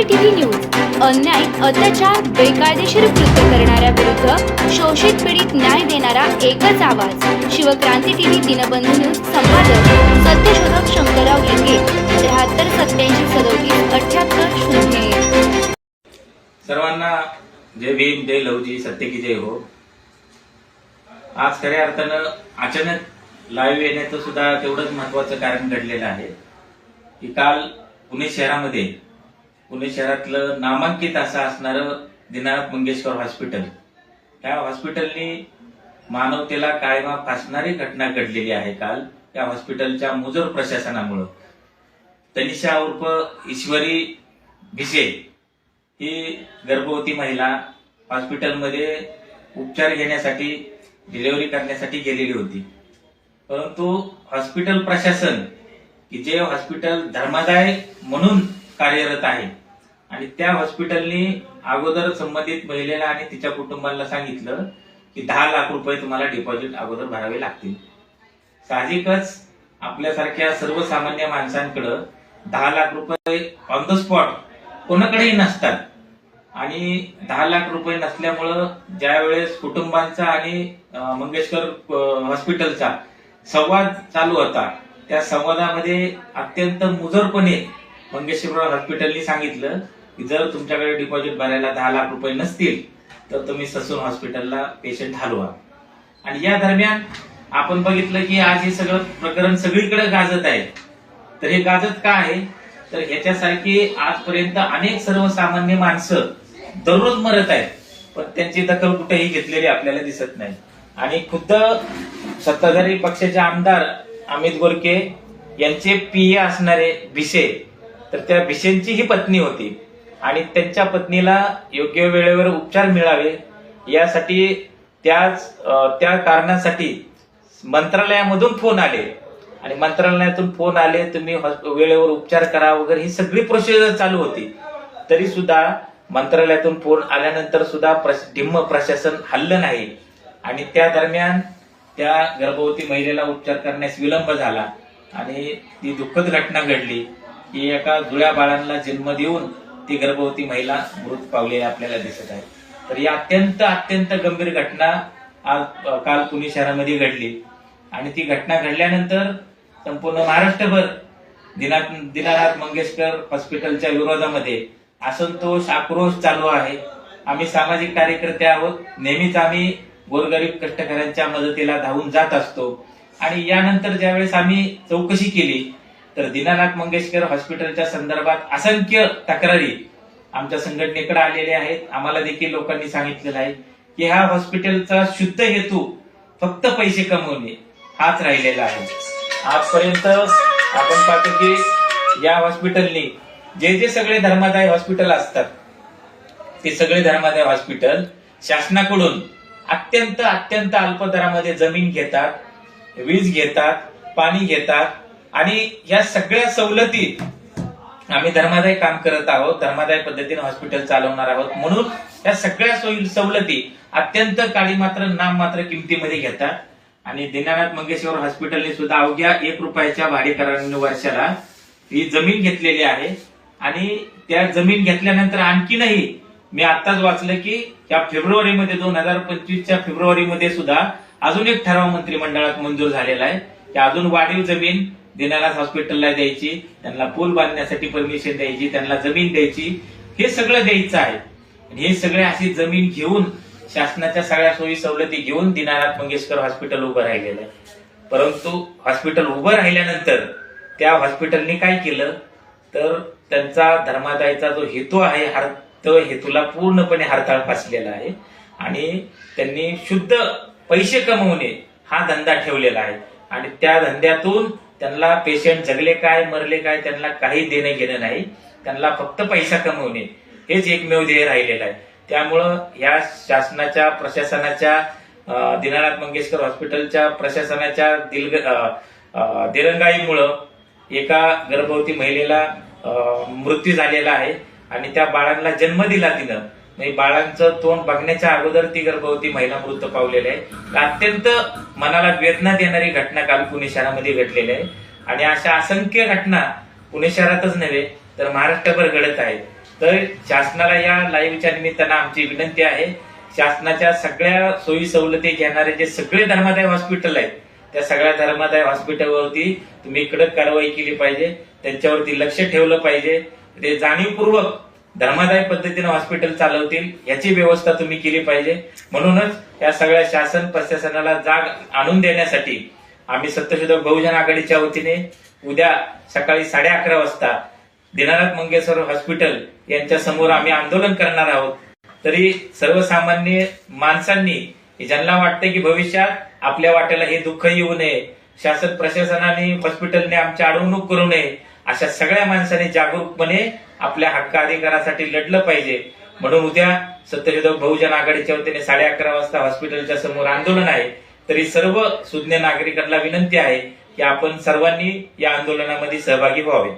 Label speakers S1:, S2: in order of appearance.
S1: क्रांती TV news अन्याय अत्याचार बेकायदेशीर कृत्य करणाऱ्या विरुद्ध शोषित पीडित न्याय देणारा एकच आवाज. शिवक्रांती टीव्ही दिनबंधू न्यूज संपादक सत्यशोधक शंकरराव लिंगे त्र्याहत्तर सत्याऐंशी सदोतीस अठ्याहत्तर शून्य एक.
S2: सर्वांना जय भीम जय लवजी सत्य की जय हो. आज खऱ्या अर्थानं अचानक लाईव्ह येण्याचं सुद्धा तेवढंच महत्वाचं कारण घडलेलं आहे. की काल पुणे शहरामध्ये पुणे शहरातलं नामांकित असं असणारं दिनानाथ मंगेशकर हॉस्पिटल. त्या हॉस्पिटलनी मानवतेला कायमा फासणारी घटना घडलेली आहे काल त्या हॉस्पिटलच्या मुजोर प्रशासनामुळं. तनिषा उर्फ ईश्वरी भिसे ही गर्भवती महिला हॉस्पिटलमध्ये उपचार घेण्यासाठी डिलिव्हरी करण्यासाठी गेलेली होती. परंतु हॉस्पिटल प्रशासन की जे हॉस्पिटल धर्मादाय म्हणून कार्यरत आहे. आणि त्या हॉस्पिटलनी अगोदर संबंधित महिलेला आणि तिच्या कुटुंबाला सांगितलं की दहा लाख रुपये तुम्हाला डिपॉझिट अगोदर भरावे लागतील. साहजिकच आपल्यासारख्या सर्वसामान्य माणसांकडं दहा लाख रुपये ऑन द स्पॉट कोणाकडेही नसतात. आणि दहा लाख रुपये नसल्यामुळं ज्या वेळेस कुटुंबांचा आणि मंगेशकर हॉस्पिटलचा संवाद चालू होता त्या संवादामध्ये अत्यंत मुजरपणे मंगेशकर हॉस्पिटलनी सांगितलं की जर तुमच्याकडे डिपॉझिट भरायला दहा लाख रुपये नसतील तर तुम्ही ससून हॉस्पिटलला पेशंट हलवा. आणि या दरम्यान आपण बघितलं की आज हे सगळं प्रकरण सगळीकडे गाजत आहे. तर हे गाजत का आहे? तर ह्याच्यासारखी आजपर्यंत अनेक सर्वसामान्य माणसं दररोज मरत आहेत पण त्यांची दखल कुठेही घेतलेली आपल्याला दिसत नाही. आणि खुद्द सत्ताधारी पक्षाचे आमदार अमित गोरके यांचे पीए असणारे भिसे तर त्या भिसेंची ही पत्नी होती. आणि त्यांच्या पत्नीला योग्य वेळेवर उपचार मिळावे यासाठी त्याच त्या कारणासाठी मंत्रालयामधून फोन आले. आणि मंत्रालयातून फोन आले तुम्ही वेळेवर उपचार करा वगैरे ही सगळी प्रोसिजर चालू होती. तरी सुद्धा मंत्रालयातून फोन आल्यानंतर सुद्धा प्रश- ढिम्म प्रशासन हल्लं नाही. आणि त्या दरम्यान त्या गर्भवती महिलेला उपचार करण्यास विलंब झाला. आणि ती दुःखद घटना घडली. की एका जुळ्या बाळांना जन्म देऊन ती गर्भवती महिला मृत पावलेली आपल्याला दिसत आहे. तर ही अत्यंत अत्यंत गंभीर घटना आज काल पुणे शहरामध्ये घडली. आणि ती घटना घडल्यानंतर संपूर्ण महाराष्ट्रभर दिना दिनानाथ मंगेशकर हॉस्पिटलच्या विरोधामध्ये असंतोष आक्रोश चालू आहे. आम्ही सामाजिक कार्यकर्ते आहोत. नेहमीच आम्ही गोरगरीब कष्टकऱ्यांच्या मदतीला धावून जात असतो. आणि यानंतर ज्यावेळेस आम्ही चौकशी केली तर दीनानाथ मंगेशकर हॉस्पिटलच्या संदर्भात असंख्य तक्रारी आमच्या संघटनेकडे आलेल्या आहेत. आम्हाला देखील लोकांनी सांगितलेलं आहे की ह्या हॉस्पिटलचा शुद्ध हेतू फक्त पैसे कमवणे हाच राहिलेला आहे. आजपर्यंत आपण पाहतो की या हॉस्पिटलनी जे जे सगळे धर्मादाय हॉस्पिटल असतात ते सगळे धर्मादाय हॉस्पिटल शासनाकडून अत्यंत अत्यंत अल्प दरामध्ये जमीन घेतात वीज घेतात पाणी घेतात आणि या सगळ्या सवलती आम्ही धर्मादाय काम करत आहोत धर्मादाय पद्धतीने हॉस्पिटल चालवणार आहोत. म्हणून या सगळ्या सोयी सवलती अत्यंत काळी मात्र नाम मात्र किमतीमध्ये घेतात आणि दीनानाथ मंगेशकर हॉस्पिटलने सुद्धा अवघ्या एक रुपयाच्या भाडेकरांनी कराराने वर्षाला ही जमीन घेतलेली आहे. आणि त्या जमीन घेतल्यानंतर आणखीनही मी आताच वाचलं की या फेब्रुवारीमध्ये दोन हजार पंचवीसच्या फेब्रुवारीमध्ये सुद्धा अजून एक ठराव मंत्रिमंडळात मंजूर झालेला आहे. की अजून वाढीव जमीन दिनानाथ हॉस्पिटलला द्यायची त्यांना पूल बांधण्यासाठी परमिशन द्यायची त्यांना जमीन द्यायची हे सगळं द्यायचं आहे. आणि हे सगळे अशी जमीन घेऊन शासनाच्या सगळ्या सोयी सवलती घेऊन दिनानाथ मंगेशकर हॉस्पिटल उभं राहिलेलं आहे. परंतु हॉस्पिटल उभं राहिल्यानंतर त्या हॉस्पिटलने काय केलं? तर त्यांचा धर्मादायचा जो हेतू आहे हर तो हेतूला पूर्णपणे हरताळ फासलेला आहे. आणि त्यांनी शुद्ध पैसे कमवणे हा धंदा ठेवलेला आहे. आणि त्या धंद्यातून त्यांना पेशंट जगले काय मरले काय त्यांना काही देणं घेणं नाही. त्यांना फक्त पैसा कमवणे हेच एकमेव ध्येय राहिलेलं आहे. त्यामुळं या शासनाच्या प्रशासनाच्या दिनानाथ दीनानाथ मंगेशकर हॉस्पिटलच्या प्रशासनाच्या दिलग दिरंगाईमुळं एका गर्भवती महिलेला मृत्यू झालेला आहे आणि त्या बाळांना जन्म दिला तिनं. म्हणजे बाळांचं तोंड बघण्याच्या अगोदर ती गर्भवती महिला मृत पावलेली आहे. अत्यंत मनाला वेदना देणारी घटना काल पुणे शहरामध्ये घडलेली आहे. आणि अशा असंख्य घटना पुणे शहरातच नव्हे तर महाराष्ट्रभर घडत आहेत. तर शासनाला या लाईव्हच्या निमित्तानं आमची विनंती आहे शासनाच्या सगळ्या सोयी सवलती घेणारे जे सगळे धर्मादाय हॉस्पिटल आहेत त्या सगळ्या धर्मादाय हॉस्पिटलवरती तुम्ही कडक कारवाई केली पाहिजे त्यांच्यावरती लक्ष ठेवलं पाहिजे. ते जाणीवपूर्वक धर्मादाय पद्धतीने हॉस्पिटल चालवतील याची व्यवस्था तुम्ही केली पाहिजे. म्हणूनच या सगळ्या शासन प्रशासनाला जाग आणून देण्यासाठी आम्ही सत्यशोधक बहुजन आघाडीच्या वतीने उद्या सकाळी साडे अकरा वाजता दिनानाथ मंगेशकर हॉस्पिटल यांच्या समोर आम्ही आंदोलन करणार आहोत. तरी सर्वसामान्य माणसांनी ज्यांना वाटतं की भविष्यात आपल्या वाट्याला हे दुःख येऊ नये शासन प्रशासनाने हॉस्पिटलने आमची अडवणूक करू नये अशा सगळ्या माणसांनी जागरूकपणे आपल्या हक्क अधिकारासाठी लढलं पाहिजे. म्हणून उद्या सत्यशोधक बहुजन आघाडीच्या वतीने साडे अकरा वाजता हॉस्पिटलच्या समोर आंदोलन आहे. तरी सर्व सुज्ञ नागरिकांना विनंती आहे की आपण सर्वांनी या आंदोलनामध्ये सहभागी व्हावे.